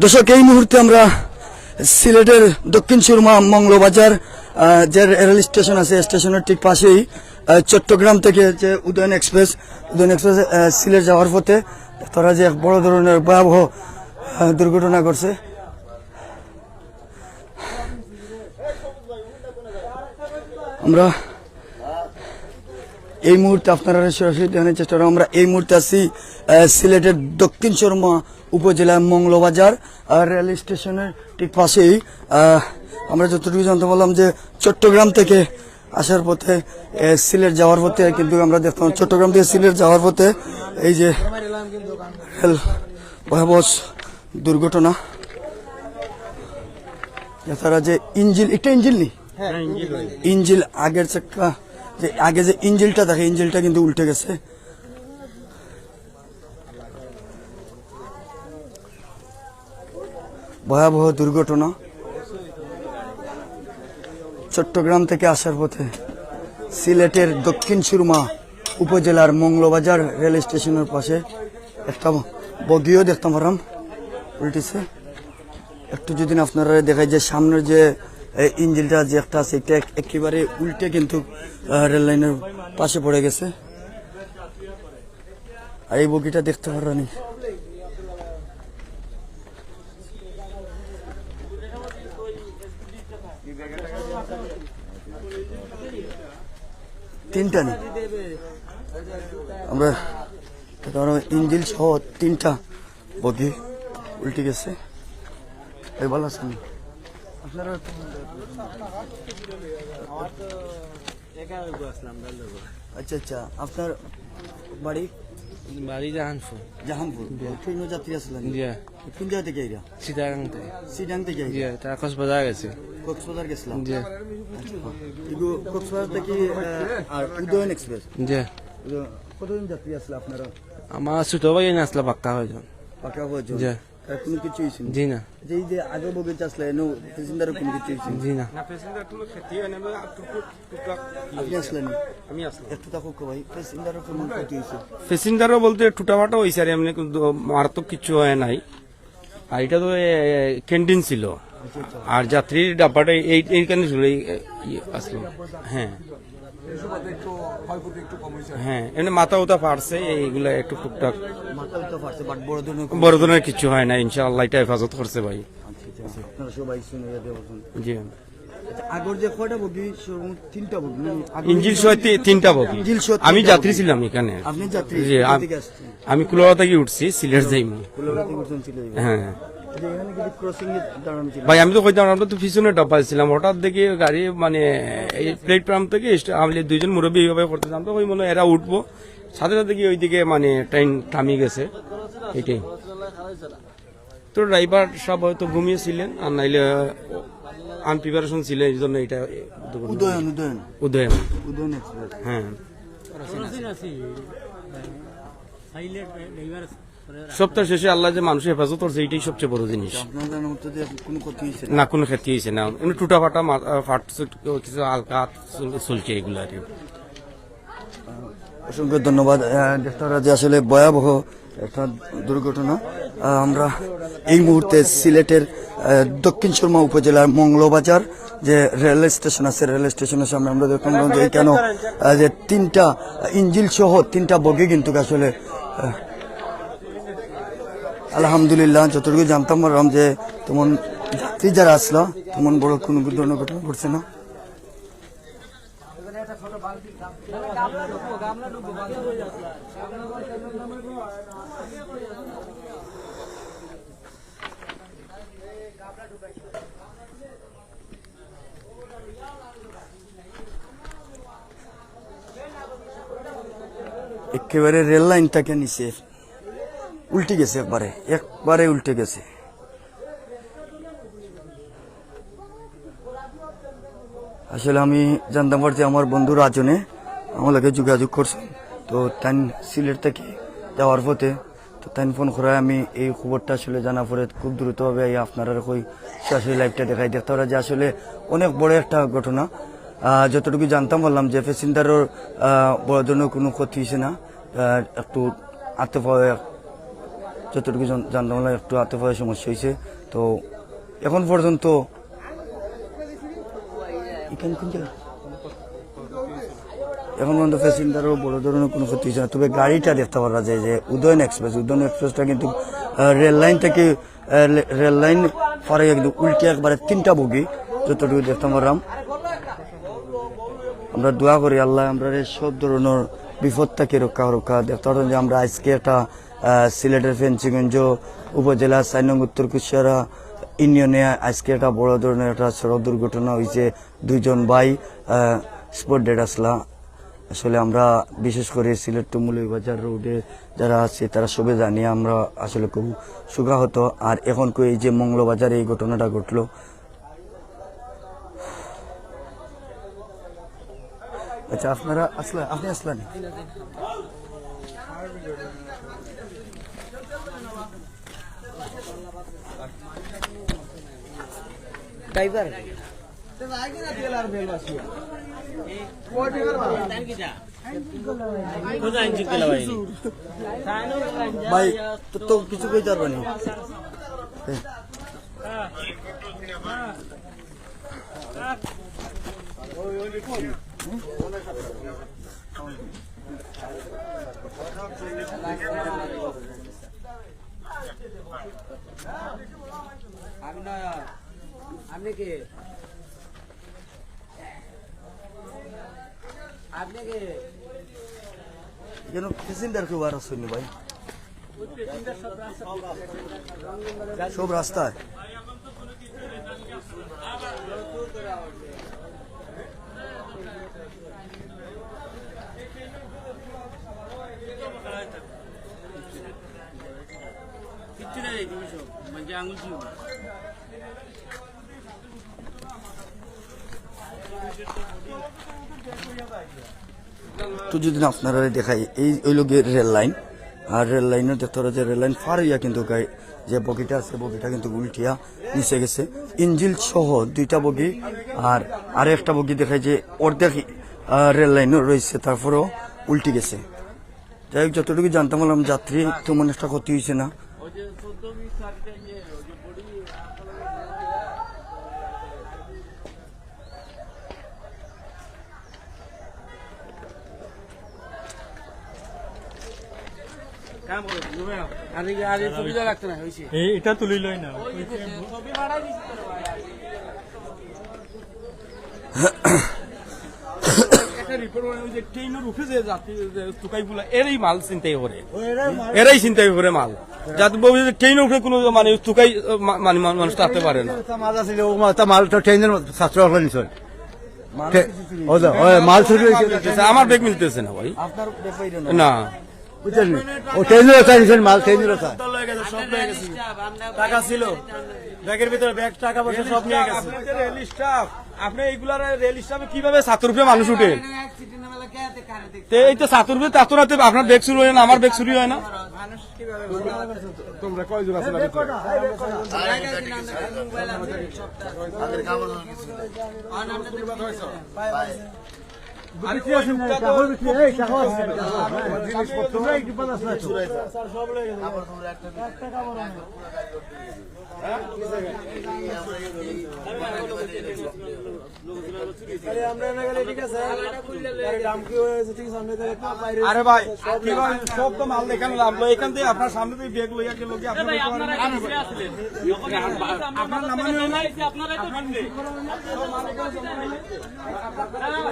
দর্শক, এই মুহূর্তে আমরা সিলেটের দক্ষিণ সুরমা মঙ্গলবাজার যে রেল স্টেশন আছে, স্টেশনের ঠিক পাশেই চট্টগ্রাম থেকে যে উদয়ন এক্সপ্রেস উদয়ন এক্সপ্রেস সিলেট যাওয়ার পথে তারা যে এক বড় ধরনের ভয়াবহ দুর্ঘটনা করছে আমরা এই মুহূর্তে আপনারা সরাসরি দেখানোর চেষ্টা করব। আমরা এই মুহূর্তে আছি সিলেটের দক্ষিণ শর্মা উপজেলার মঙ্গলবাজার রেল স্টেশনের ঠিক পাশেই। আমরা যতটুকু জানতে পারলাম যে চট্টগ্রাম থেকে আসার পথে সিলেট যাওয়ার পথে কিন্তু আমরা দেখতাম চট্টগ্রাম থেকে সিলেট যাওয়ার পথে এই যে রেল ভয়াবহ দুর্ঘটনা। তারা যে ইঞ্জিল এটা ইঞ্জিল নেই? ইঞ্জিল। আগের চাক্কা যে আগে যে ইঞ্জিলটা থাকে ইঞ্জিলটা কিন্তু উল্টে গেছে। ভয়াবহ দুর্ঘটনা। চট্টগ্রাম থেকে আসার পথে সিলেটের দক্ষিণ সুরমা উপজেলার মঙ্গলবাজার রেল স্টেশনের পাশে একটা বগিও দেখতে পারাম উল্টেছে। একটু যদি আপনারা দেখায় যে সামনের যে ইঞ্জিনটা যে একটা আছে, এটা একেবারে উল্টে কিন্তু রেল লাইনের পাশে পড়ে গেছে। আর এই বগিটা দেখতে পারানি তিনটা নেই আমরা ইঞ্জিল সহ তিনটা বগি উল্টে গেছে। এই ভালো আছেন? আপনারা আচ্ছা আচ্ছা। আপনার বাড়ি? বাড়ি জাহানপুর। জাহানপুর। ট্রেনের যাত্রী আসলেন কোন জায়গা থেকে এরা চিটাগাং থেকে সিডাং থেকে আইরা? তা কক্সবাজার গেছে। কক্সবাজার গেছিলাম। জিয়া এগো কক্সবাজার থেকে আর উদয়ন এক্সপ্রেস? এগো কতজন যাত্রী আসলে আপনারা? আমার ছোট ভাই আসলে পাক্কা হয়ে যান। পাকা হয়েছে জি। কোনো কিছু হয়েছে না? জি না। এই যে আগে বগে প্যাসেঞ্জারও কোনো কিছু হয়েছে না? জি না। আপনি আসলেন। আমি আসলাম। একটু ভাই প্যাসেঞ্জারও কোনো ক্ষতি হয়েছে? প্যাসেঞ্জারও বলতে টুটাফাটা হয়েছে আর এমনি কিন্তু মারাত্মক কিছু হয় নাই। আর এটা তো ক্যান্টিন ছিল। আর যাত্রীর ডাব্বাটা এই এইখানে ছিল এই এই আসলো। হ্যাঁ। হ্যাঁ এমনি মাথা উতা ফাটছে এইগুলা একটু টুকটাক। মাথা উঠতে পারছে বাট বড় ধরনের বড় ধরনের কিছু হয় না ইনশাআল্লাহ এটা হেফাজত করছে ভাই। আচ্ছা, আচ্ছা। আপনারা সবাই শুনে জি। আগর যে কয়টা বগি তিনটা বগি ইঞ্জিল সহ তিনটা বগি। আমি যাত্রী ছিলাম এখানে। আপনি যাত্রী? আম- কুলাবা থেকে উঠছি সিলেট যাইমু। ছিল হ্যাঁ। ভাই আমি তো কইতাম আমরা তো পিছনে ডাব্বা ছিলাম হঠাৎ দেখি গাড়ি মানে এই প্লেটফর্ম থেকে আমি দুইজন মুরব্বী এইভাবে করতেছিলাম তো ওই মনে এরা উঠবো। সাথে সাথে কি ওইদিকে মানে ট্রেন থামিয়ে গেছে। এটাই। তো ড্রাইভার সব হয়তো ঘুমিয়েছিলেন আর নাইলে আনপ্রিপারেশন ছিল এই জন্য এটা উদয়ন উদয়ন। উদয়ন। হ্যাঁ। সপ্তাহ শেষে আল্লাহ যে মানুষের হেফাজত করছে, এইটাই সবচেয়ে বড় জিনিস। না, কোনো ক্ষতি হয়েছে না। এমনি টুটা ফাটা, কিছু হালকা চলছে এগুলো আর অসংখ্য ধন্যবাদ। পারা যে আসলে ভয়াবহ একটা দুর্ঘটনা। আমরা এই মুহূর্তে সিলেটের দক্ষিণ সুরমা উপজেলার মঙ্গলবাজার যে রেল স্টেশন আছে, রেল স্টেশনের সামনে আমরা দেখলাম যে কেন যে তিনটা ইঞ্জিল সহ তিনটা বগি কিন্তু আসলে আলহামদুলিল্লাহ, যতটুকু জানতাম পারলাম যে তেমন যাত্রী যারা আসলো তেমন বড় কোনো ধরনের ঘটনা ঘটছে না। একেবারে রেল লাইনটাকে নিচে উল্টে গেছে একবারে একবারে উল্টে গেছে। আসলে আমি জানতাম পারছি আমার বন্ধু রাজনে লগে যোগাযোগ করছে। তো তাই সিলেট থেকে যাওয়ার পথে, তো তাই ফোন করে আমি এই খবরটা আসলে জানা পরে খুব দ্রুতভাবে এই আপনারা কই সরাসরি লাইভটা দেখাই। দেখতে পারা যে আসলে অনেক বড় একটা ঘটনা। যতটুকু জানতাম বললাম যে প্যাসেঞ্জারের বড় ধরনের কোনো ক্ষতি হয়েছে না। একটু আত্মীয় যতটুকু জান- জানতে পারলাম একটু হাতে পায়ে সমস্যা হয়েছে। তো এখন পর্যন্ত এখানে পর্যন্ত প্যাসেঞ্জারও বড় ধরনের কোনো ক্ষতি হয়েছে তবে গাড়িটা দেখতে পারা যায় যে উদয়ন এক্সপ্রেস, উদয়ন এক্সপ্রেসটা কিন্তু রেল লাইন থেকে রেল লাইন পারে কিন্তু উল্টে একবারে তিনটা বগি, যতটুকু দেখতে পারলাম। আমরা দোয়া করি আল্লাহ, আমরা সব ধরনের বিপদ থেকে রক্ষা রক্ষা দেখতে পারলাম যে আমরা আজকে একটা সিলেটের ফেন্সিগঞ্জ উপজেলা সাইনং উত্তর কুশিয়ারা ইউনিয়নে আজকে একটা বড় ধরনের একটা সড়ক দুর্ঘটনা হয়েছে। দুইজন ভাই স্পট ডেড আসলা। আসলে আমরা বিশেষ করে সিলেট টু বাজার রোডে যারা আছে, তারা সবে জানি আমরা আসলে খুব সুখাহত। আর এখন এই যে মঙ্গলবাজারে এই ঘটনাটা ঘটলো। আচ্ছা আপনারা আসলেন আপনি আসলেন? ড্রাইভার ভাই তো কিছু কইতে পারবেন আপনি কে আপনি কে যেন প্যাসেঞ্জার কেউ আর আসেনি ভাই। সব রাস্তায়। তো যদি আপনারা দেখাই, এই ওই লোক রেল লাইন। আর রেল লাইনের দেখতে পারা যে রেল লাইন ফার হইয়া কিন্তু গাড়ি যে বগিটা আছে, বগিটা কিন্তু উল্টিয়া নিচে গেছে। ইঞ্জিল সহ দুইটা বগি, আর আর একটা বগি দেখায় যে অর্ধেক রেল লাইনও রয়েছে, তারপরেও উল্টি গেছে। যাই হোক, যতটুকু জানতাম বললাম, যাত্রী তেমন একটা ক্ষতি হয়েছে না আর এই- আর এই সুবিধা লাগতো না হয়েছে এই এটা তুলিলই না একটা রিপোর্ট মানে ওই যে ট্রেনের উঠে এরাই মাল চিন্তাই করে। এরাই চিন্তাই করে মাল। যাতে বলবে যে ট্রেনে উঠে কোনো মানে তুকাই মানে মানুষ থাকতে পারে না। মাল আছিল ও মাল- মাল তো ট্রেনের ছাত্র নিশ্চয়। মাল আমার বেগ মিলতেছে না ভাই। না। বুঝছেন ও ট্রেনের ওটা নিছেন মাল ট্রেনের ওটা টাকা ছিল। ব্যাগের ভিতরে ব্যাগ টাকা পয়সা সব নিয়ে গেছে। রেল স্টাফ আপনি এইগুলার রেল স্টাফে কীভাবে ছাত্র রূপে মানুষ উঠে? তে এই তো ছাত্র রূপে তাতরাতে আপনার বেগ শুরু হয় না আমার বেগ শুরু হয় না। তোমরা কয়জন আছো আরে ভাই কি ভাই সব তো মাল দেখানো লাগল এখান থেকে আপনার সামনে থেকে বেগ লইয়া গেল কি আপনার আপনার নেই, আপনার